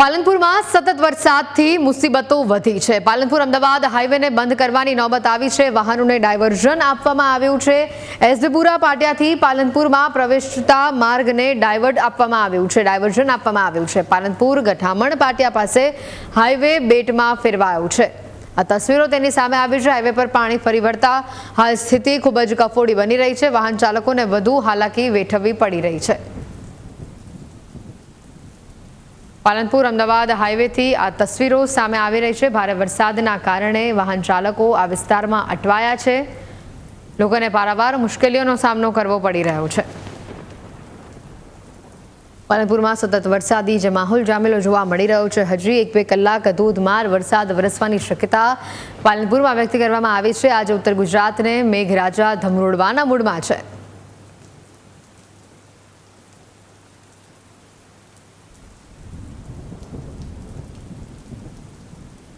પાલનપુરમાં સતત વરસાદથી મુસીબતો વધી છે. પાલનપુર, અમદાવાદ હાઈવેને બંધ કરવાની નોબત આવી છે. વાહનોને ડાયવર્ઝન આપવામાં આવ્યું છે. એસડીપુરા પાટિયાથી પાલનપુરમાં પ્રવેશતા માર્ગને ડાયવર્ટ આપવામાં આવ્યું છે. ડાયવર્ઝન આપવામાં આવ્યું છે. પાલનપુર, ગઠામણ પાટિયા પાસે હાઈવે બેટમાં ફેરવાયો છે. આ તસવીરો તેની સામે આવી છે. હાઈવે પર પાણી ફરી વળતા હાલ સ્થિતિ ખૂબ જ કફોડી બની રહી છે. વાહન ચાલકોને વધુ હાલાકી વેઠવવી પડી રહી છે. પાલનપુર અમદાવાદ હાઈવેથી આ તસવીરો સામે આવી રહી છે. ભારે વરસાદના કારણે વાહન ચાલકો આ વિસ્તારમાં અટવાયા છે. લોકોને પારાવાર મુશ્કેલીઓનો સામનો કરવો પડી રહ્યો છે. પાલનપુરમાં સતત વરસાદી જે માહોલ જામેલો જોવા મળી રહ્યો છે. હજી એક બે કલાક ધોધમાર વરસાદ વરસવાની શક્યતા પાલનપુરમાં વ્યક્ત કરવામાં આવી છે. આજે ઉત્તર ગુજરાતને મેઘરાજા ધમરોડવાના મૂડમાં છે.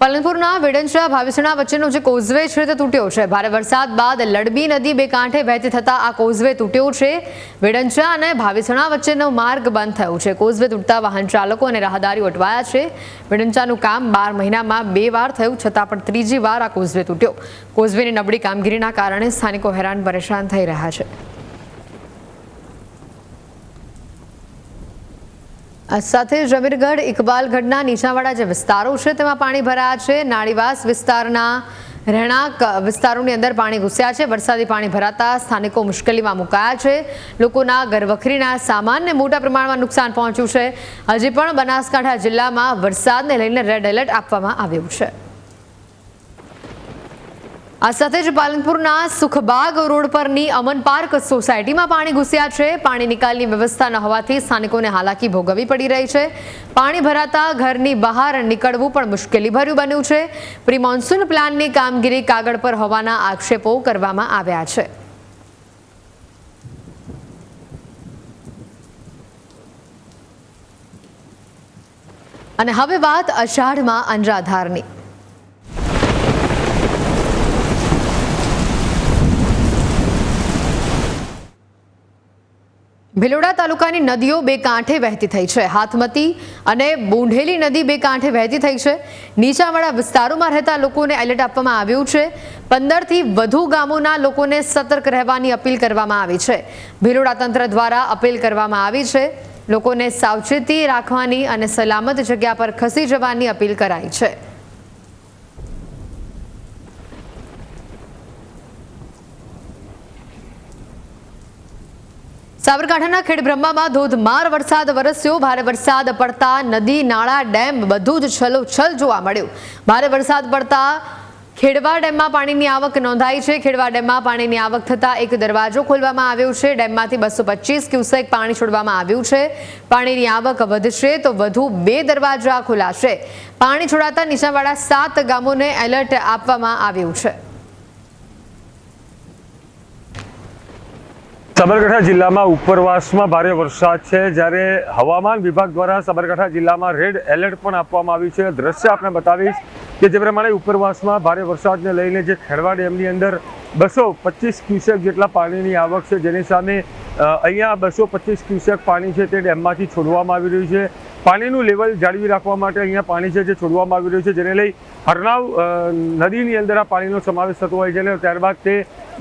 પાલનપુરના વેડંચા ભાવિસણા વચ્ચેનો જે કોઝવે છે તે તૂટ્યો છે. ભારે વરસાદ બાદ લડબી નદી બે કાંઠે વહેતી થતા આ કોઝવે તૂટ્યો છે. વેડંચા અને ભાવિસણા વચ્ચેનો માર્ગ બંધ થયો છે. કોઝવે તૂટતા વાહન ચાલકો અને રાહદારીઓ અટવાયા છે. વેડંચાનું કામ બાર મહિનામાં બે વાર થયું, છતાં પણ ત્રીજી વાર આ કોઝવે તૂટ્યો. કોઝવેની નબળી કામગીરીના કારણે સ્થાનિકો હેરાન પરેશાન થઈ રહ્યા છે. સાથે જમીરગઢ ઇકબાલગઢના નીચાવાળા જે વિસ્તારો છે, તેમાં પાણી ભરાયા છે. નાળીવાસ વિસ્તારના રહેણાંક વિસ્તારોની અંદર પાણી ઘૂસ્યા છે. વરસાદી પાણી ભરાતા સ્થાનિકો મુશ્કેલીમાં મુકાયા છે. લોકોના ઘરવખરીના સામાનને મોટા પ્રમાણમાં નુકસાન પહોંચ્યું છે. હજી પણ બનાસકાંઠા જિલ્લામાં વરસાદને લઈને રેડ એલર્ટ આપવામાં આવ્યું છે. આ સાથે જ પાલનપુરના સુખબાગ રોડ પરની અમન પાર્ક સોસાયટીમાં પાણી ઘૂસ્યા છે. પાણી નિકાલની વ્યવસ્થા ન હોવાથી સ્થાનિકોને હાલાકી ભોગવવી પડી રહી છે. પાણી ભરાતા ઘરની બહાર નીકળવું પણ મુશ્કેલી ભર્યું બન્યું છે. પ્રી મોન્સૂન પ્લાનની કામગીરી કાગળ પર હોવાના આક્ષેપો કરવામાં આવ્યા છે. અને હવે વાત અષાઢમાં અંજાધારની ભિલોડા તાલુકાની નદીઓ બે કાંઠે વહેતી થઈ છે. હાથમતી અને બુંઢેલી નદી બે કાંઠે વહેતી થઈ છે. નીચાવાળા વિસ્તારોમાં રહેતા લોકોને એલર્ટ આપવામાં આવ્યું છે. પંદરથી વધુ ગામોના લોકોને સતર્ક રહેવાની અપીલ કરવામાં આવી છે. ભિલોડા તંત્ર દ્વારા અપીલ કરવામાં આવી છે. લોકોને સાવચેતી રાખવાની અને સલામત જગ્યા પર ખસી જવાની અપીલ કરાઈ છે. સાબરકાંઠાના ખેડબ્રહ્મામાં ધોધમાર વરસાદ વરસ્યો. ભારે વરસાદ પડતા નદી, નાળા, ડેમ બધું જ છલોછલ જોવા મળ્યું. ભારે વરસાદ પડતા ખેડવા ડેમમાં પાણીની આવક નોંધાઈ છે. ખેડવા ડેમમાં પાણીની આવક થતાં એક દરવાજો ખોલવામાં આવ્યો છે. ડેમમાંથી બસો પચીસ ક્યુસેક પાણી છોડવામાં આવ્યું છે. પાણીની આવક વધશે તો વધુ બે દરવાજા ખોલાશે. પાણી છોડાતા નીચાણવાળા સાત ગામોને એલર્ટ આપવામાં આવ્યું છે. સાબરકાંઠા જિલ્લામાં ઉપરવાસમાં ભારે વરસાદ છે. જ્યારે હવામાન વિભાગ દ્વારા સાબરકાંઠા જિલ્લામાં રેડ એલર્ટ પણ આપવામાં આવ્યું છે. દ્રશ્ય આપણે બતાવીશ કે જે પ્રમાણે ઉપરવાસમાં ભારે વરસાદને લઈને જે ખેડવા ડેમની અંદર બસો પચીસ ક્યુસેક જેટલા પાણીની આવક છે. જેની સામે અહીંયા બસો પચીસ ક્યુસેક પાણી છે તે ડેમમાંથી છોડવામાં આવી રહ્યું છે. પાણીનું લેવલ જાળવી રાખવા માટે અહીંયા પાણી છે જે છોડવામાં આવી રહ્યું છે, જેને લઈ હરનાવ નદીની અંદર આ પાણીનો સમાવેશ થતો હોય છે અને ત્યારબાદ તે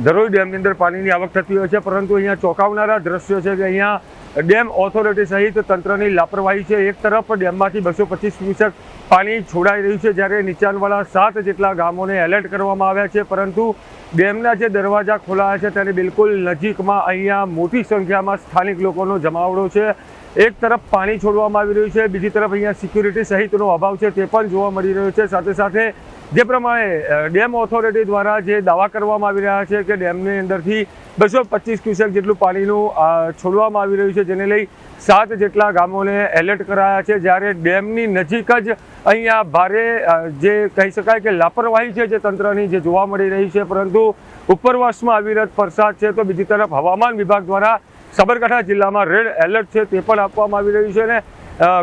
ધરોઈ ડેમની અંદર પાણીની આવક થતી હોય છે. પરંતુ અહીંયા ચોંકાવનારા દ્રશ્યો છે કે અહીંયા ડેમ ઓથોરિટી સહિત તંત્રની લાપરવાહી છે. એક તરફ ડેમમાંથી બસો પચીસ ક્યુસેક પાણી છોડાઈ રહ્યું છે, જ્યારે નીચાણવાળા સાત જેટલા ગામોને એલર્ટ કરવામાં આવ્યા છે. પરંતુ ડેમના જે દરવાજા ખોલાયા છે, તેની બિલકુલ નજીકમાં અહીંયા મોટી સંખ્યામાં સ્થાનિક લોકોનો જમાવડો છે. એક તરફ પાણી છોડવામાં આવી રહ્યું છે, બીજી તરફ અહીંયા સિક્યુરિટી સહિતનો અભાવ છે તે પણ જોવા મળી રહ્યો છે. સાથે સાથે જે પ્રમાણે ડેમ ઓથોરિટી દ્વારા જે દાવા કરવામાં આવી રહ્યા છે કે ડેમની અંદરથી બસો પચીસ ક્યુસેક જેટલું પાણીનું છોડવામાં આવી રહ્યું છે, જેને લઈ સાત જેટલા ગામોને એલર્ટ કરાયા છે. જ્યારે ડેમની નજીક જ અહીંયા ભારે જે કહી શકાય કે લાપરવાહી છે જે તંત્રની જે જોવા મળી રહી છે, પરંતુ ઉપરવાસમાં અવિરત વરસાદ છે. તો બીજી તરફ હવામાન વિભાગ દ્વારા સાબરકાંઠા જિલ્લામાં રેડ એલર્ટ છે તે પણ આપવામાં આવી રહ્યું છે અને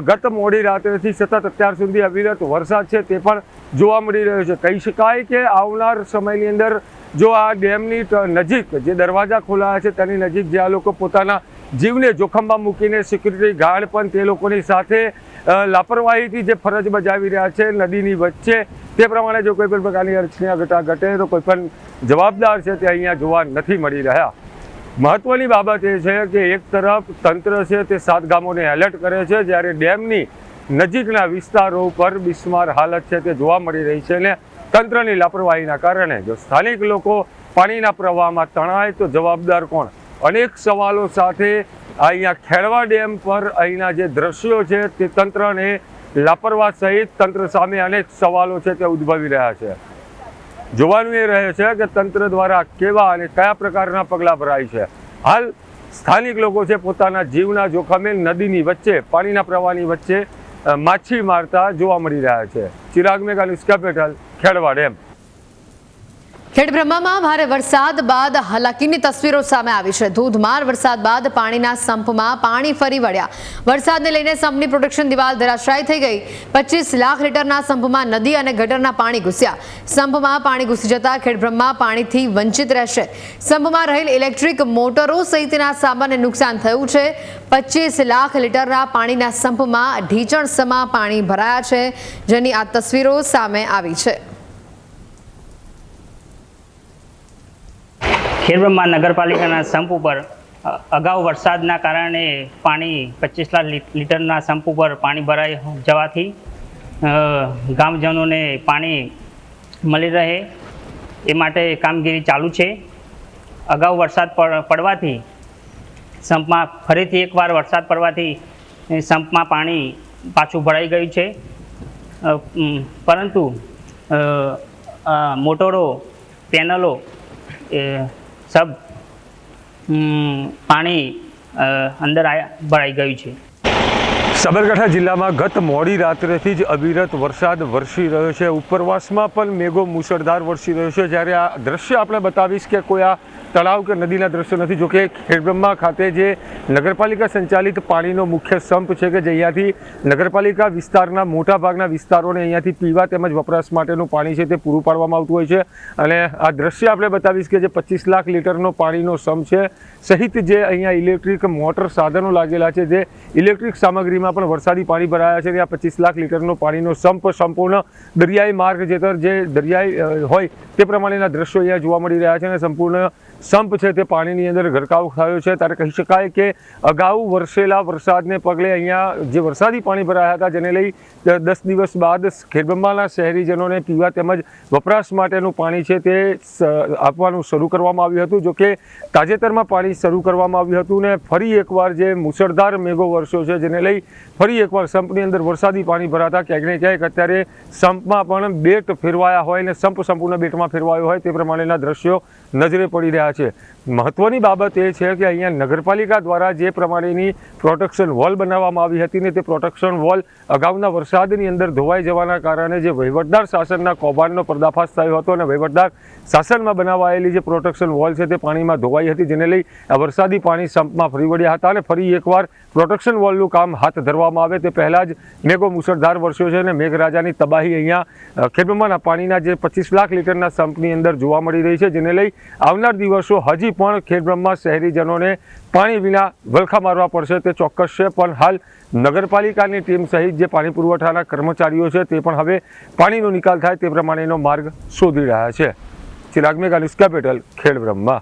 ગત મોડી રાત્રેથી સતત અત્યાર સુધી અવિરત વરસાદ છે તે પણ જોવા મળી રહ્યો છે. કહી શકાય કે આવનાર સમયની અંદર જો આ ડેમની નજીક જે દરવાજા ખોલાયા છે તેની નજીક જે આ લોકો પોતાના જીવને જોખમમાં મૂકીને સિક્યુરિટી ગાર્ડ પણ તે લોકોની સાથે લાપરવાહીથી જે ફરજ બજાવી રહ્યા છે નદીની વચ્ચે, તે પ્રમાણે જો કોઈ પણ પ્રકારની અર્ચના ઘટા ઘટે તો કોઈ પણ જવાબદાર છે તે અહીંયા જોવા નથી મળી રહ્યા. મહત્વની બાબત એ છે કે એક તરફ તંત્ર છે તે સાત ગામોને એલર્ટ કરે છે, જ્યારે ડેમની નજીકના વિસ્તારો ઉપર બિસ્માર હાલત છે તે જોવા મળી રહી છે અને તંત્રની લાપરવાહીના કારણે જો સ્થાનિક લોકો પાણીના પ્રવાહમાં તણાય તો જવાબદાર કોણ? અનેક સવાલો સાથે અહીંયા ખેડવા ડેમ પર અહીંના જે દ્રશ્યો છે તે તંત્રને લાપરવાહ સહિત તંત્ર સામે અનેક સવાલો છે તે ઉદ્ભવી રહ્યા છે. જોવાનું એ રહે છે કે તંત્ર દ્વારા કેવા અને કયા પ્રકારના પગલાં ભરાય છે. હાલ સ્થાનિક લોકો છે પોતાના જીવના જોખમે નદીની વચ્ચે, પાણીના પ્રવાહની વચ્ચે માછી મારતા જોવા મળી રહ્યા છે. Chirag Megha news capital Khedva dam ખેડબ્રહ્મામાં ભારે વરસાદ બાદ હાલાકીની તસવીરો સામે આવી છે. ધોધમાર વરસાદ બાદ પાણીના સંપમાં પાણી ફરી વળ્યા. વરસાદને લઈને સંપની પ્રોટેક્શન દિવાલ ધરાશાયી થઈ ગઈ. પચીસ લાખ લીટરના સંપમાં નદી અને ગટરના પાણી ઘૂસ્યા. સંપમાં પાણી ઘૂસી જતા ખેડબ્રહ્મા પાણીથી વંચિત રહેશે. સંપમાં રહેલ ઇલેક્ટ્રિક મોટરો સહિતના સામાનને નુકસાન થયું છે. પચીસ લાખ લીટરના પાણીના સંપમાં ઢીચણસમાં પાણી ભરાયા છે. જેની આ તસવીરો સામે આવી છે. ખેડબ્રહ્મા નગરપાલિકાના સંપ ઉપર અગાઉ વરસાદના કારણે પાણી પચીસ લાખ લીટરના સંપ ઉપર પાણી ભરાઈ જવાથી ગામજનોને પાણી મળી રહે એ માટે કામગીરી ચાલુ છે. અગાઉ વરસાદ પડવાથી સંપમાં ફરીથી એકવાર વરસાદ પડવાથી સંપમાં પાણી પાછું ભરાઈ ગયું છે. પરંતુ મોટરો, પેનલો સબ પાણી અંદર ભરાઈ ગયું છે. સાબરકાંઠા જિલ્લામાં ગત મોડી રાત્રેથી જ અવિરત વરસાદ વરસી રહ્યો છે. ઉપરવાસમાં પણ મેઘો મુશળધાર વરસી રહ્યો છે. જ્યારે આ દ્રશ્ય આપણે બતાવીશ કે કોઈ આ તળાવ કે નદીના દ્રશ્યો નથી. જોકે ખેડબ્રહ્મા ખાતે જે નગરપાલિકા સંચાલિત પાણીનો મુખ્ય સંપ છે કે જે અહીંયાથી નગરપાલિકા વિસ્તારના મોટા ભાગના વિસ્તારોને અહીંયાથી પીવા તેમજ વપરાશ માટેનું પાણી છે તે પૂરું પાડવામાં આવતું હોય છે. અને આ દ્રશ્ય આપણે બતાવીશ કે જે પચીસ લાખ લીટરનો પાણીનો સંપ છે, સહિત જે અહીંયા ઇલેક્ટ્રિક મોટર સાધનો લાગેલા છે, જે ઇલેક્ટ્રિક સામગ્રીમાં પણ વરસાદી પાણી ભરાયા છે આ પચીસ લાખ લીટરનો પાણીનો સંપ સંપૂર્ણ દરિયાઈ માર્ગ જેતર જે દરિયાઈ હોય તે પ્રમાણેના દ્રશ્યો અહીંયા જોવા મળી રહ્યા છે અને સંપૂર્ણ સંપ છે તે પાણીની અંદર ગરકાવ થયો છે. ત્યારે કહી શકાય કે અગાઉ વરસેલા વરસાદને પગલે અહીંયા જે વરસાદી પાણી ભરાયા હતા, જેને લઈ દસ દિવસ બાદ ખેડબંબાના શહેરીજનોને પીવા તેમજ વપરાશ માટેનું પાણી છે તે આપવાનું શરૂ કરવામાં આવ્યું હતું. જોકે તાજેતરમાં પાણી શરૂ કરવામાં આવ્યું હતું ને ફરી એકવાર જે મુસળધાર મેઘો વરસ્યો છે, જેને લઈ ફરી એકવાર સંપની અંદર વરસાદી પાણી ભરાતા ક્યાંક ને ક્યાંક અત્યારે સંપમાં પણ બેટ ફેરવાયા હોય ને સંપ સંપૂર્ણ બેટમાં ફેરવાયો હોય તે પ્રમાણેના દ્રશ્યો નજરે પડી રહ્યા છે મહત્વની બાબત એ છે કે અહીંયા નગરપાલિકા દ્વારા જે પ્રમાણેની પ્રોટેક્શન વોલ બનાવવામાં આવી હતી ને તે પ્રોટેક્શન વોલ અગાઉના વરસાદની અંદર ધોવાઈ જવાના કારણે જે વહીવટદાર શાસનના કૌભાંડનો પર્દાફાશ થયો હતો અને વહીવટદાર શાસનમાં બનાવાયેલી જે પ્રોટેક્શન વોલ છે તે પાણીમાં ધોવાઈ હતી જેને લઈ આ વરસાદી પાણી સંપમાં ફરી વળ્યા હતા અને ફરી એકવાર પ્રોટેક્શન વોલનું કામ હાથ ધરવામાં આવે. તે પહેલાં જ મેઘો મુસળધાર વરસ્યો છે અને મેઘરાજાની તબાહી અહીંયા અ, પાણીના જે પચીસ લાખ લીટરના સંપની અંદર જોવા મળી રહી છે જેને લઈ આવનાર દિવસો હજી પણ ખેડબ્રહ્મા શહેરીજનોને પાણી વિના વલખા મારવા પડશે. તે ચોક્કસ છે, પણ હાલ નગરપાલિકાની ટીમ સહિત જે પાણી પુરવઠાના કર્મચારીઓ છે તે પણ હવે પાણીનો નિકાલ થાય તે પ્રમાણેનો માર્ગ શોધી રહ્યા છે. Chirag Megha news capital, Khedbrahma.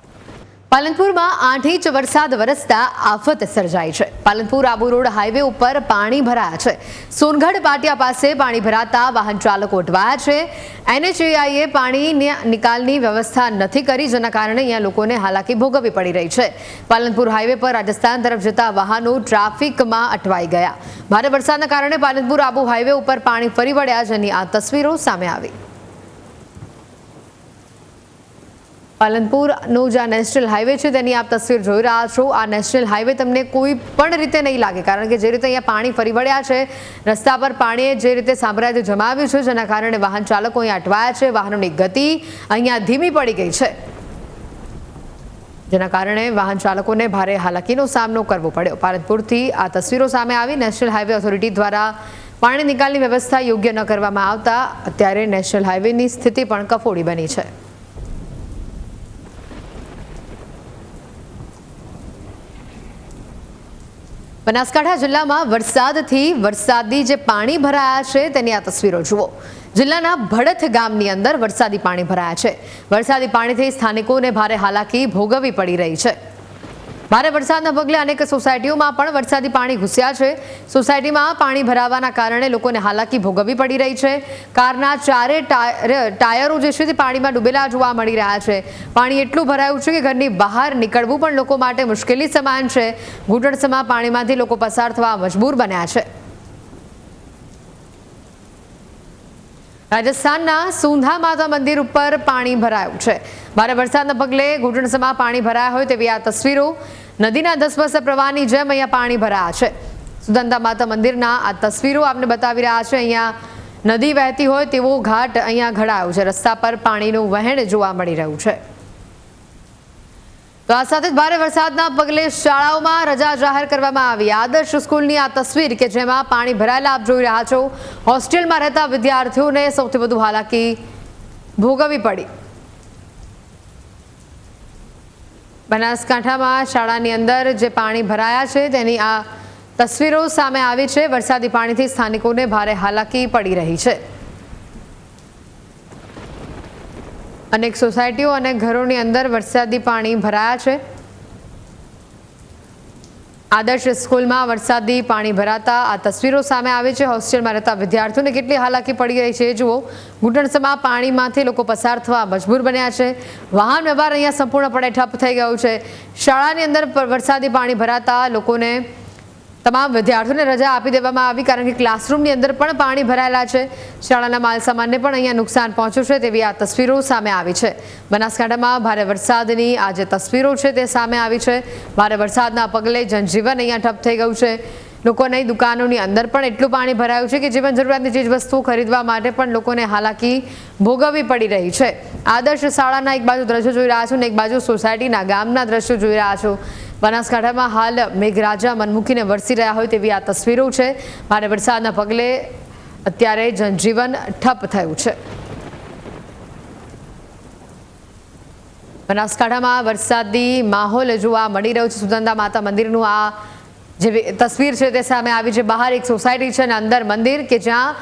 પાલનપુરમાં આઠ ઇંચ વરસાદ વરસતા આફત સર્જાઈ છે. પાલનપુર આબુ રોડ હાઈવે ઉપર પાણી ભરાયા છે. સોનગઢ પાટિયા પાસે પાણી ભરાતા વાહન ચાલકો અટવાયા છે. એનએચએઆઈએ પાણી નિકાલની વ્યવસ્થા નથી કરી, જેના કારણે અહીંયા લોકોને હાલાકી ભોગવવી પડી રહી છે. પાલનપુર હાઈવે પર રાજસ્થાન તરફ જતા વાહનો ટ્રાફિકમાં અટવાઈ ગયા. ભારે વરસાદના કારણે પાલનપુર આબુ હાઈવે ઉપર પાણી ફરી વળ્યા, જેની આ તસવીરો સામે આવી. પાલનપુરનો જે નેશનલ હાઈવે છે, તેની આપ તસવીર જોઈ રહ્યા છો. આ નેશનલ હાઈવે તમને કોઈ પણ રીતે નહીં લાગે, કારણ કે જે રીતે અહીંયા પાણી ફરી વળ્યા છે, રસ્તા પર પાણીએ જે રીતે સામ્રાજ્ય જમાવ્યું છે, જેના કારણે વાહન ચાલકો અહીંયા અટવાયા છે, વાહનોની ગતિ અહીંયા ધીમી પડી ગઈ છે, જેના કારણે વાહન ચાલકોને ભારે હાલાકીનો સામનો કરવો પડ્યો. પાલનપુરથી આ તસવીરો સામે આવી નેશનલ હાઈવે ઓથોરિટી દ્વારા પાણી નિકાલની વ્યવસ્થા યોગ્ય ન કરવામાં આવતા, અત્યારે નેશનલ હાઈવેની સ્થિતિ પણ કફોડી બની છે. બનાસકાંઠા જિલ્લામાં વરસાદથી વરસાદી જે પાણી ભરાયા છે તેની આ તસવીરો જુઓ. જિલ્લાના ભડથ ગામની અંદર વરસાદી પાણી ભરાયા છે. વરસાદી પાણીથી સ્થાનિકોને ભારે હાલાકી ભોગવવી પડી રહી છે. ભારે વરસાદના પગલે અનેક સોસાયટીઓમાં પણ વરસાદી પાણી ઘૂસ્યા છે. સોસાયટીમાં પાણી ભરાવાના કારણે લોકોને હાલાકી ભોગવવી પડી રહી છે. કારના ચારે ટાયર- જે છે તે પાણીમાં ડૂબેલા જોવા મળી રહ્યા છે. પાણી એટલું ભરાયું છે કે ઘરની બહાર નીકળવું પણ લોકો માટે મુશ્કેલી સમાન છે. ઘૂંટણસમાં પાણીમાંથી લોકો પસાર થવા મજબૂર બન્યા છે. રાજસ્થાનના સુંધા માતા મંદિર ઉપર પાણી ભરાયું છે. ભારે વરસાદના પગલે ઘૂંટણસમાં પાણી ભરાયા હોય તેવી આ તસવીરો નદીના ધસમસ પ્રવાહની જેમ અહીંયા પાણી ભરાયા છે. સુધંધા માતા મંદિરના આ તસવીરો આપને બતાવી રહ્યા છે. અહીંયા નદી વહેતી હોય તેવો ઘાટ અહીંયા ઘડાયો છે. રસ્તા પર પાણીનું વહેણ જોવા મળી રહ્યું છે. તો આ સાથે જ ભારે વરસાદના પગલે શાળાઓમાં રજા જાહેર કરવામાં આવી. આદર્શ સ્કૂલની આ તસવીર કે જેમાં પાણી ભરાયેલા આપ જોઈ રહ્યા છો, હોસ્ટેલમાં રહેતા વિદ્યાર્થીઓને સૌથી વધુ હાલાકી ભોગવવી પડી. બનાસકાંઠામાં શાળાની અંદર જે પાણી ભરાયા છે, તેની આ તસવીરો સામે આવી છે. વરસાદી પાણીથી સ્થાનિકોને ભારે હાલાકી પડી રહી છે. અનેક સોસાયટીઓ અને ઘરોની અંદર વરસાદી પાણી ભરાયા છે. આદર્શ સ્કૂલમાં વરસાદી પાણી ભરાતા આ તસવીરો સામે આવી છે. હોસ્ટેલમાં રહેતા વિદ્યાર્થીઓને કેટલી હાલાકી પડી રહી છે. જુઓ ઘૂંટણસમાં પાણીમાંથી લોકો પસાર થવા મજબૂર બન્યા છે. વાહન વ્યવહાર અહીંયા સંપૂર્ણપણે ઠપ થઈ ગયો છે. શાળાની અંદર વરસાદી પાણી ભરાતા લોકોને તમામ વિદ્યાર્થીઓને રજા આપી દેવામાં આવી કારણ કે ક્લાસરૂમની અંદર પણ પાણી ભરાયેલા છે. શાળાના માલસામાનને પણ અહીંયા નુકસાન પહોંચ્યું છે તેવી આ તસવીરો સામે આવી છે. બનાસકાંઠામાં ભારે વરસાદની આ જે તસવીરો છે તે સામે આવી છે. ભારે વરસાદના પગલે જનજીવન અહીંયા ઠપ થઈ ગયું છે. લોકોની દુકાનોની અંદર પણ એટલું પાણી ભરાયું છે કે જીવન જરૂરિયાતની ચીજ વસ્તુઓ ખરીદવા માટે પણ લોકોને હાલાકી ભોગવવી પડી રહી છે. આદર્શ શાળાના એક બાજુ દ્રશ્યો જોઈ રહ્યા છો ને એક બાજુ સોસાયટીના ગામના દ્રશ્યો જોઈ રહ્યા છો. બનાસકાંઠામાં હાલ મેઘરાજા મનમુકીને વરસી રહ્યા હોય તેવી આ તસવીરો છે. ભારે વરસાદના પગલે અત્યારે જનજીવન ઠપ થયું છે. બનાસકાંઠામાં વરસાદી માહોલ જોવા મળી રહ્યો છે. સુદંદા માતા મંદિરનું આ જે તસવીર છે તે સામે આવી છે. બહાર એક સોસાયટી છે અને અંદર મંદિર કે જ્યાં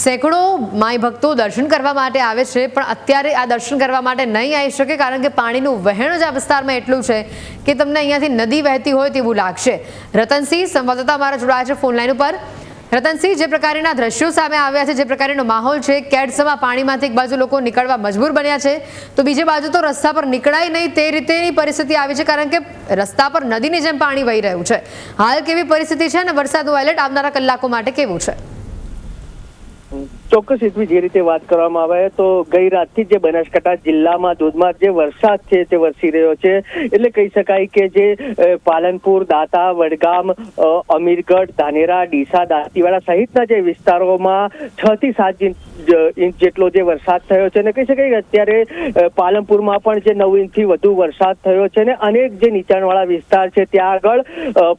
સેંકડો માય ભક્તો દર્શન કરવા માટે આવે છે, પણ અત્યારે આ દર્શન કરવા માટે નહીં આવી શકે, કારણ કે પાણીનું વહેણ જ આ વિસ્તારમાં એટલું છે કે તમને અહીંયાથી નદી વહેતી હોય તેવું લાગશે. રતનસિંહ સંવાદદાતા અમારા જોડાયા છે ફોનલાઈન ઉપર. રતનસિંહ, જે પ્રકારના દ્રશ્યો સામે આવ્યા છે, જે પ્રકારનો માહોલ છે કેડસમાં પાણીમાંથી એક બાજુ લોકો નીકળવા મજબૂર બન્યા છે, તો બીજી બાજુ તો રસ્તા પર નીકળાય નહીં તે રીતેની પરિસ્થિતિ આવી છે, કારણ કે રસ્તા પર નદીની જેમ પાણી વહી રહ્યું છે. હાલ કેવી પરિસ્થિતિ છે અને વરસાદનું એલર્ટ આવનારા કલાકો માટે કેવું છે? Mm-hmm. ચોક્કસ હેતવી જે રીતે વાત કરવામાં આવે તો ગઈ રાતથી જે બનાસકાંઠા જિલ્લામાં ધોધમાર જે વરસાદ છે તે વરસી રહ્યો છે. એટલે કહી શકાય કે જે પાલનપુર, દાતા, વડગામ અમીરગઢ, ધાનેરા, ડીસા, દાંતીવાડા સહિતના જે વિસ્તારોમાં છ થી સાત ઇંચ જેટલો જે વરસાદ થયો છે અને કહી શકાય અત્યારે પાલનપુરમાં પણ જે નવ ઇંચથી વધુ વરસાદ થયો છે અને અનેક જે નીચાણવાળા વિસ્તાર છે ત્યાં આગળ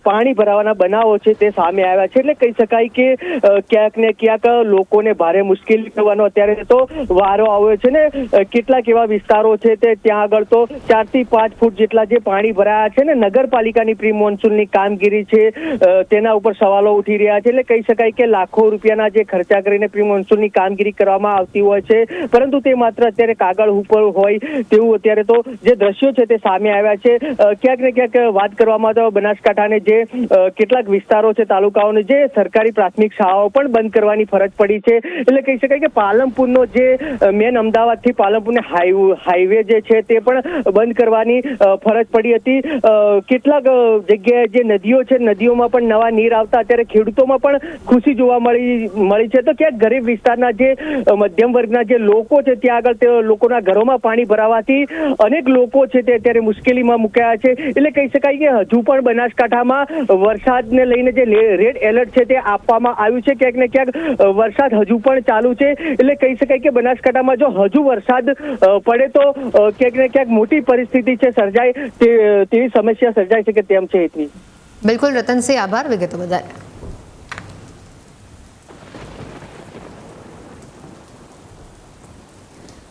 પાણી ભરાવાના બનાવો છે તે સામે આવ્યા છે. એટલે કહી શકાય કે ક્યાંક ને ક્યાંક લોકોને ભારે મુશ્કેલી થવાનો અત્યારે તો વારો આવ્યો છે ને. કેટલાક એવા વિસ્તારો છે તે ત્યાં આગળ તો ચારથી પાંચ ફૂટ જેટલા જે પાણી ભરાયા છે ને, નગરપાલિકાની પ્રી મોન્સૂનની કામગીરી છે તેના ઉપર સવાલો ઉઠી રહ્યા છે. એટલે કહી શકાય કે લાખો રૂપિયાના જે ખર્ચા કરીને પ્રી મોન્સૂનની કામગીરી કરવામાં આવતી હોય છે. પરંતુ તે માત્ર અત્યારે કાગળ ઉપર હોય તેવું અત્યારે તો જે દ્રશ્યો છે તે સામે આવ્યા છે. ક્યાંક ને ક્યાંક વાત કરવામાં તો બનાસકાંઠાને જે કેટલાક વિસ્તારો છે, તાલુકાઓને જે સરકારી પ્રાથમિક શાળાઓ પણ બંધ કરવાની ફરજ પડી છે. એટલે કહી શકાય કે પાલનપુરનો જે મેન અમદાવાદથી પાલનપુરને હાઈવે જે છે તે પણ બંધ કરવાની ફરજ પડી હતી. કેટલાક જગ્યાએ જે નદીઓ છે, નદીઓમાં પણ નવા નીર આવતા અત્યારે ખેડૂતોમાં પણ ખુશી જોવા મળી મળી છે. તો ક્યાંક ગરીબ વિસ્તારના જે મધ્યમ વર્ગના જે લોકો છે, ત્યાં આગળ તે લોકોના ઘરોમાં પાણી ભરાવાથી અનેક લોકો છે તે અત્યારે મુશ્કેલીમાં મુકાયા છે. એટલે કહી શકાય કે હજુ પણ બનાસકાંઠામાં વરસાદને લઈને જે રેડ એલર્ટ છે તે આપવામાં આવ્યું છે. ક્યાંક ને ક્યાંક વરસાદ હજુ પણ ચાલુ છે. એટલે કહી શકાય કે બનાસકાંઠામાં જો હજુ વરસાદ પડે તો ક્યાંક ને ક્યાંક મોટી પરિસ્થિતિ છે, સર્જાય તેવી સમસ્યા સર્જાઈ શકે તેમ છે એટલી. બિલકુલ, રતનસિંહ, આભાર. વિગતો વધારે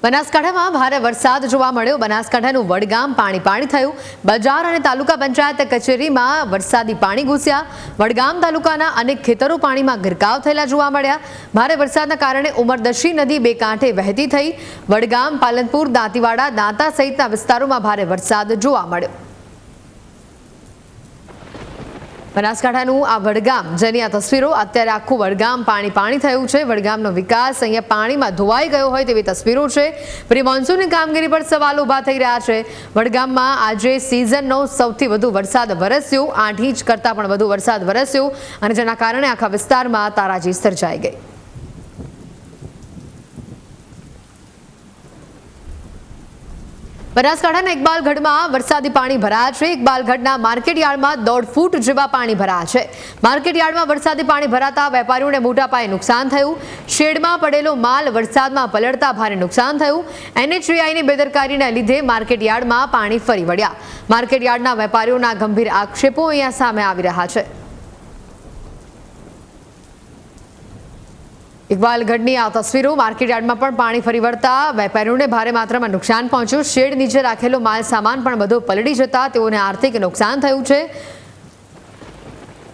બનાસકાંઠામાં ભારે વરસાદ જોવા મળ્યો. બનાસકાંઠાનું વડગામ પાણી પાણી થયું. બજાર અને તાલુકા પંચાયત કચેરીમાં વરસાદી પાણી ઘૂસ્યા. વડગામ તાલુકાના અનેક ખેતરો પાણીમાં ગરકાવ થયેલા જોવા મળ્યા. ભારે વરસાદના કારણે ઉમરદશી નદી બે કાંઠે વહેતી થઈ. વડગામ, પાલનપુર, દાંતીવાડા, દાંતા સહિતના વિસ્તારોમાં ભારે વરસાદ જોવા મળ્યો. બનાસકાંઠાનું આ વડગામ, જેની આ તસવીરો અત્યારે આખું વડગામ પાણી પાણી થયું છે. વડગામનો વિકાસ અહીંયા પાણીમાં ધોવાઈ ગયો હોય તેવી તસવીરો છે. પ્રી મોન્સૂનની કામગીરી પર સવાલ ઊભા થઈ રહ્યા છે. વડગામમાં આજે સિઝનનો સૌથી વધુ વરસાદ વરસ્યો. આઠ ઇંચ કરતાં પણ વધુ વરસાદ વરસ્યો અને જેના કારણે આખા વિસ્તારમાં તારાજી સર્જાઈ ગઈ. બનાસકાંઠાના ઇકબાલગઢમાં વરસાદી પાણી ભરાયા છે. ઇકબાલગઢના માર્કેટ યાર્ડમાં દોઢ ફૂટ જેવા પાણી ભરાયા છે. માર્કેટયાર્ડમાં વરસાદી પાણી ભરાતા વેપારીઓને મોટા પાયે નુકસાન થયું. શેડમાં પડેલો માલ વરસાદમાં પલળતા ભારે નુકસાન થયું. એનએચવીઆઈની બેદરકારીને લીધે માર્કેટ યાર્ડમાં પાણી ફરી વળ્યા. માર્કેટયાર્ડના વેપારીઓના ગંભીર આક્ષેપો અહીંયા સામે આવી રહ્યા છે. ઇકબાલગઢની આ તસવીરો માર્કેટ યાર્ડમાં પણ પાણી ફરી વળતા વેપારીઓને ભારે માત્રામાં નુકસાન પહોંચ્યું. શેડ નીચે રાખેલો માલ, સામાન પણ બધો પલળી જતા તેઓને આર્થિક નુકસાન થયું છે.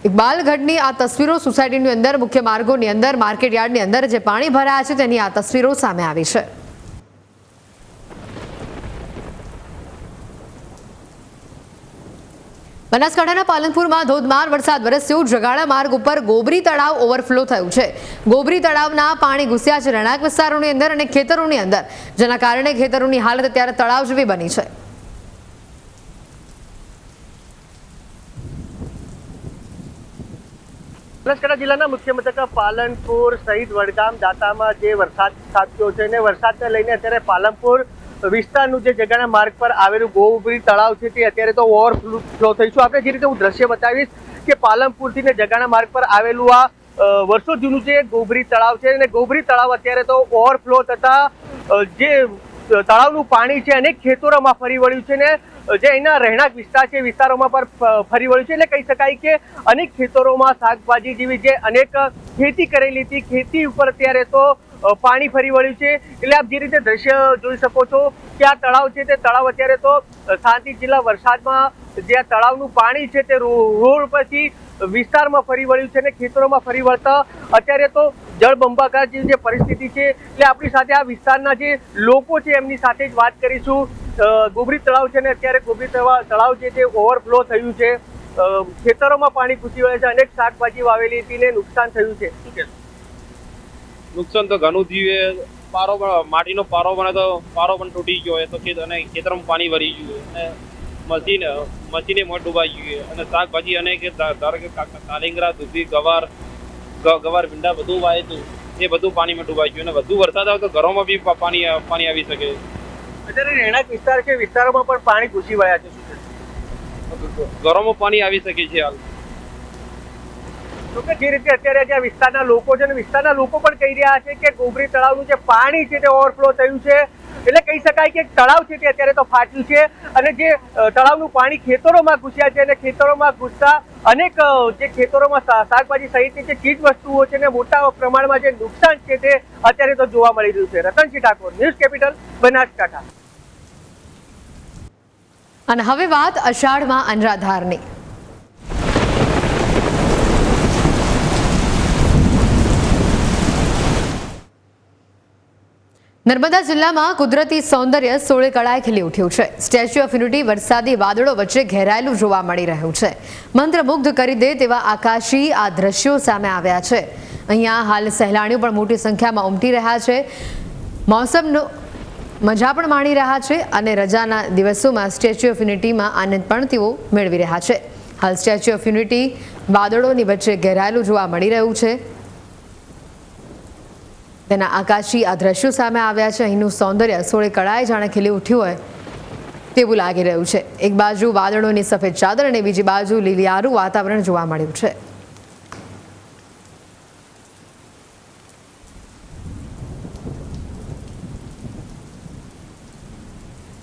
ઇકબાલગઢની આ તસવીરો સોસાયટીની અંદર, મુખ્ય માર્ગોની અંદર માર્કેટ યાર્ડની અંદર જે પાણી ભરાયા છે તેની આ તસવીરો સામે આવી છે. બનાસકાંઠાના પાલનપુરમાં ધોધમાર વરસાદ વરસ્યો. જગાડા માર્ગ ઉપર ગોબરી તળાવ ઓવરફ્લો થયું છે. ગોબરી તળાવના પાણી ઘૂસ્યા છે રહેણાંક વિસ્તારોની અંદર અને ખેતરોની અંદર. જેના કારણે ખેતરોની હાલત અત્યારે તળાવ જેવી બની છે. બનાસકાંઠા જિલ્લાના મુખ્ય મથક પાલનપુર સહિત વડગામ, દાતામાં જે વરસાદ ખાબક્યો છે અને વરસાદને લઈને અત્યારે પાલનપુર વિસ્તારનું જે જગ્યાના માર્ગ પર આવેલું ગોબરી તળાવ છે તે અત્યારે તો ઓવરફ્લો થઈશું આપણે જે રીતે હું દ્રશ્ય બતાવીશ કે પાલનપુરથી ને જગાના માર્ગ પર આવેલું આ વર્ષો જૂનું જે ગોભરી તળાવ છે અને ગોભરી તળાવ અત્યારે તો ઓવરફ્લો થતા જે તળાવનું પાણી છે અનેક ખેતરોમાં ફરી વળ્યું છે ને જે એના રહેણાંક વિસ્તાર છે વિસ્તારોમાં પર ફરી વળ્યું છે. એટલે કહી શકાય કે અનેક ખેતરોમાં શાકભાજી જેવી જે અનેક ખેતી કરેલી હતી, ખેતી ઉપર અત્યારે તો પાણી ફરી વળ્યું છે. એટલે આપ જે રીતે દ્રશ્ય જોઈ શકો છો કે આ તળાવ છે તે તળાવ અત્યારે તો શાંતિ જિલ્લા વરસાદમાં જે આ તળાવનું પાણી છે તે રોડ પરથી વિસ્તારમાં ફરી વળ્યું છે અને ખેતરોમાં ફરી વળતા અત્યારે તો જળબંબાકાર જે પરિસ્થિતિ છે, એટલે આપણી સાથે આ વિસ્તારના જે લોકો છે એમની સાથે જ વાત કરીશું. ગોબરી તળાવ છે ને અત્યારે ગોબરી તળાવ છે તે ઓવરફ્લો થયું છે. ખેતરોમાં પાણી ઘૂસી વળે છે, અનેક શાકભાજી વાવેલી હતી ને નુકસાન થયું છે. શું કહેશો? નુકસાન તો ઘણું થયું પારો પણ માટીનો પારો બને તો પારો પણ તૂટી ગયો હોય તો ખેત અને ખેતરમાં પાણી ભરી ગયું અને મશીન મશીને મોટ ડૂબાઈ ગયું અને શાકભાજી અને કે ધારો કે કાલિંગરા દૂધી ગવાર ગવાર ભીંડા બધું વાયતું એ બધું પાણીમાં ડૂબાઈ ગયું અને વધુ વરસાદ આવે તો ઘરોમાં બી પાણી પાણી આવી શકે અત્યારે રહેણાંક વિસ્તાર કે વિસ્તારોમાં પણ પાણી ઘૂસી વળ્યા છે ઘરોમાં પાણી આવી શકે છે હાલ. તો કે જે રીતે અત્યારે જે વિસ્તારના લોકો છે અને વિસ્તારના લોકો પણ કહી રહ્યા છે કે ગોગરી તળાવનું જે પાણી છે તે ઓવરફ્લો થયું છે. એટલે કહી શકાય કે તળાવ છે તે અત્યારે તો ફાટ્યું છે અને જે તળાવનું પાણી ખેતરોમાં ઘૂસ્યા છે અને ખેતરોમાં ઘૂસતા અનેક જે ખેતરોમાં શાકભાજી સહિતની જે ચીજ વસ્તુઓ છે ને મોટા પ્રમાણમાં જે નુકસાન છે તે અત્યારે તો જોવા મળી રહ્યું છે. રતનસિંહ ઠાકોર, ન્યૂઝ કેપિટલ બનાસકાંઠા અને હવે વાત અષાઢમાં અનરાધારની. નર્મદા જિલ્લામાં કુદરતી સૌંદર્ય સોળે કળાએ ખીલી ઉઠ્યું છે. સ્ટેચ્યુ ઓફ યુનિટી, વરસાદી વાદળો વચ્ચે ઘેરાયેલું જોવા મળી રહ્યું છે. મંત્રમુગ્ધ કરી દે તેવા આકાશી આ દ્રશ્યો સામે આવ્યા છે. અહીંયા હાલ સહેલાણીઓ પણ મોટી સંખ્યામાં ઉમટી રહ્યા છે. મોસમનો મજા પણ માણી રહ્યા છે અને રજાના દિવસોમાં સ્ટેચ્યુ ઓફ યુનિટીમાં આનંદ પણ તેઓ મેળવી રહ્યા છે. હાલ સ્ટેચ્યુ ઓફ યુનિટી વાદળોની વચ્ચે ઘેરાયેલું જોવા મળી રહ્યું છે. તેના આકાશી આ દ્રશ્યો સામે આવ્યા છે. અહીંનું સૌંદર્ય સોળે કળાએ જાણે ખીલી ઉઠ્યું હોય તેવું લાગી રહ્યું છે. એક બાજુ વાદળોની સફેદ ચાદર અને બીજી બાજુ લીલિયારું વાતાવરણ જોવા મળ્યું છે.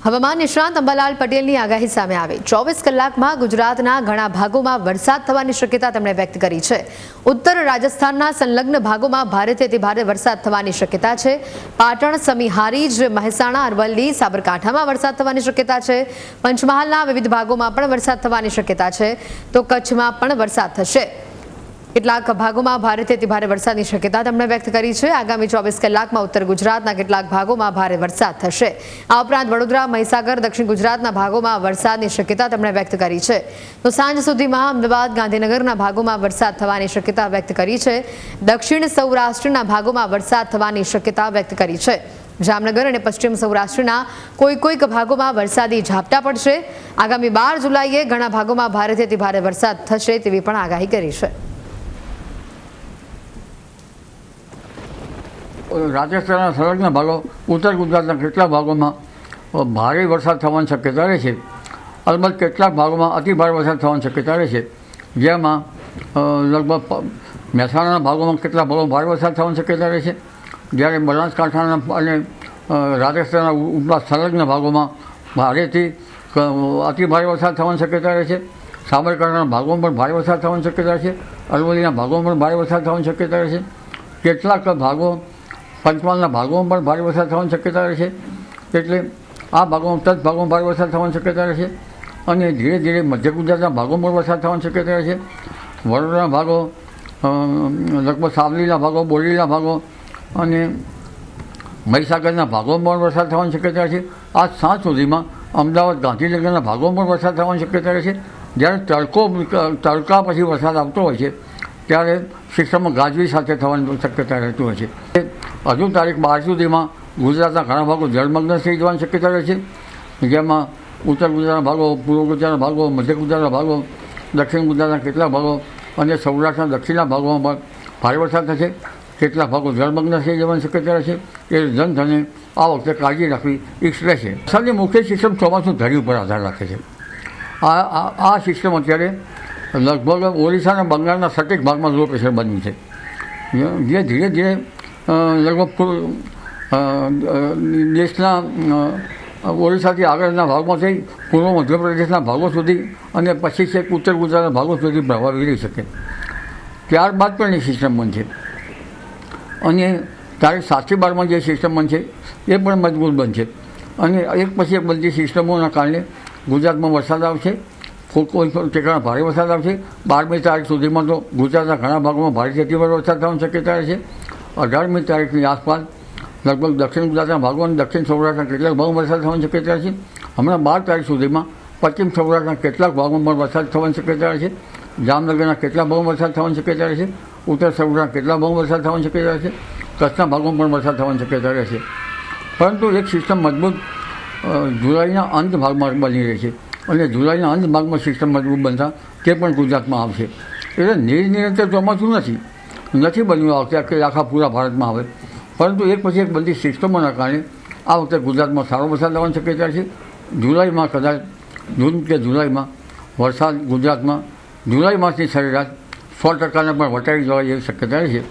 હવામાન નિષ્ણાંત અંબાલાલ પટેલની આગાહી સામે આવી. ચોવીસ કલાકમાં ગુજરાતના ઘણા ભાગોમાં વરસાદ થવાની શક્યતા તેમણે વ્યક્ત કરી છે. ઉત્તર રાજસ્થાનના સંલગ્ન ભાગોમાં ભારેથી ભારે વરસાદ થવાની શક્યતા છે. પાટણ સમીહારી જ મહેસાણા, અરવલ્લી, સાબરકાંઠામાં વરસાદ થવાની શક્યતા છે. પંચમહાલના વિવિધ ભાગોમાં પણ વરસાદ થવાની શક્યતા છે. તો કચ્છમાં પણ વરસાદ થશે. કેટલાક ભાગોમાં ભારેથી ભારે વરસાદની શક્યતા તેમણે વ્યક્ત કરી છે. આગામી ચોવીસ કલાકમાં ઉત્તર ગુજરાતના કેટલાક ભાગોમાં ભારે વરસાદ થશે. આ ઉપરાંત વડોદરા, મહીસાગર, દક્ષિણ ગુજરાતના ભાગોમાં વરસાદની શક્યતા તેમણે વ્યક્ત કરી છે. તો સાંજ સુધીમાં અમદાવાદ, ગાંધીનગરના ભાગોમાં વરસાદ થવાની શક્યતા વ્યક્ત કરી છે. દક્ષિણ સૌરાષ્ટ્રના ભાગોમાં વરસાદ થવાની શક્યતા વ્યક્ત કરી છે. જામનગર અને પશ્ચિમ સૌરાષ્ટ્રના કોઈ કોઈક ભાગોમાં વરસાદી ઝાપટા પડશે. આગામી બાર જુલાઈએ ઘણા ભાગોમાં ભારેથી ભારે વરસાદ થશે તેવી પણ આગાહી કરી છે. રાજસ્થાનના સંલગ્ન ભાગો, ઉત્તર ગુજરાતના કેટલાક ભાગોમાં ભારે વરસાદ થવાની શક્યતા રહે છે. અલબત્ત કેટલાક ભાગોમાં અતિ ભારે વરસાદ થવાની શક્યતા રહે છે. જેમાં લગભગ મહેસાણાના ભાગોમાં કેટલાક ભાગો ભારે વરસાદ થવાની શક્યતા રહે છે. જ્યારે બનાસકાંઠાના અને રાજસ્થાનના ઉપલા સંલગ્ન ભાગોમાં ભારેથી અતિ ભારે વરસાદ થવાની શક્યતા રહે છે. સાબરકાંઠાના ભાગોમાં પણ ભારે વરસાદ થવાની શક્યતા છે. અરવલ્લીના ભાગોમાં પણ ભારે વરસાદ થવાની શક્યતા રહે છે. કેટલાક ભાગો પંચમહાલના ભાગોમાં પણ ભારે વરસાદ થવાની શક્યતા રહે છે. એટલે આ ભાગોમાં તજ ભાગોમાં ભારે વરસાદ થવાની શક્યતા રહે છે. અને ધીરે ધીરે મધ્ય ગુજરાતના ભાગોમાં પણ વરસાદ થવાની શક્યતા રહે છે. વડોદરાના ભાગો લગભગ સાવલીના ભાગો બોરડીના ભાગો અને મહીસાગરના ભાગોમાં પણ વરસાદ થવાની શક્યતા છે. આજ સાંજ સુધીમાં અમદાવાદ ગાંધીનગરના ભાગોમાં પણ વરસાદ થવાની શક્યતા રહે છે. જ્યારે તડકો, તડકા પછી વરસાદ આવતો હોય છે, ત્યારે સિસ્ટમમાં ગાજવી સાથે થવાની શક્યતા રહેતી હોય છે. હજુ તારીખ બાર સુધીમાં ગુજરાતના ઘણા ભાગો જળમગ્ન થઈ જવાની શક્યતા રહે છે. જેમાં ઉત્તર ગુજરાતના ભાગો, પૂર્વ ગુજરાતના ભાગો, મધ્ય ગુજરાતના ભાગો, દક્ષિણ ગુજરાતના કેટલાક ભાગો અને સૌરાષ્ટ્રના દક્ષિણના ભાગોમાં પણ ભારે વરસાદ થશે. કેટલાક ભાગો જળમગ્ન થઈ જવાની શક્યતા રહેશે એ જનધને આ વખતે કાળજી રાખવી ઈચ્છ રહેશે વરસાદની મુખ્ય સિસ્ટમ ચોમાસું ધરી ઉપર આધાર રાખે છે. આ આ સિસ્ટમ અત્યારે લગભગ ઓરિસ્સા અને બંગાળના સટીક ભાગમાં લો પ્રેશર બન્યું છે. જે ધીરે ધીરે લગભગ દેશના ઓરિસ્સાથી આગળના ભાગમાં થઈ પૂર્વ મધ્યપ્રદેશના ભાગો સુધી અને પછી છેક ઉત્તર ગુજરાતના ભાગો સુધી પ્રભાવી રહી શકે. ત્યારબાદ પણ એ સિસ્ટમ બનશે. અને ત્યારે સાતથી બારમાં જે સિસ્ટમ બનશે, એ પણ મજબૂત બનશે. અને એક પછી એક બધી સિસ્ટમોના કારણે ગુજરાતમાં વરસાદ આવશે. કોઈ ઠેકાણા ભારે વરસાદ આવશે. બારમી તારીખ સુધીમાં તો ગુજરાતના ઘણા ભાગોમાં ભારે અતિભારે વરસાદ થવાની શક્યતા રહેશે અઢારમી તારીખની આસપાસ લગભગ દક્ષિણ ગુજરાતના ભાગો અને દક્ષિણ સૌરાષ્ટ્રના કેટલાક ભાગમાં વરસાદ થવાની શક્યતા છે. હમણાં બાર તારીખ સુધીમાં પશ્ચિમ સૌરાષ્ટ્રના કેટલાક ભાગોમાં પણ વરસાદ થવાની શક્યતા છે. જામનગરના કેટલાક ભાગમાં વરસાદ થવાની શક્યતા રહેશે ઉત્તર સૌરાષ્ટ્રના કેટલાક ભાગમાં વરસાદ થવાની શક્યતા છે. કચ્છના ભાગોમાં પણ વરસાદ થવાની શક્યતા રહેશે પરંતુ એક સિસ્ટમ મજબૂત જુલાઈના અંત ભાગમાં બની રહી છે અને જુલાઈના અંત ભાગમાં સિસ્ટમ મજબૂત બનતા તે પણ ગુજરાતમાં આવશે. એટલે નિર નિરંતર ચોમાસું નથી. નથી બન્યું આ કે આખા પૂરા ભારતમાં આવે પરંતુ એક પછી એક બધી સિસ્ટમોના કારણે આ વખતે ગુજરાતમાં સારો વરસાદ આવવાની શક્યતા છે. જુલાઈમાં કદાચ જૂન કે જુલાઈમાં વરસાદ ગુજરાતમાં જુલાઈ માસની સરેરાશ સો ટકાને પણ વટાવી જવાય એવી શક્યતા છે.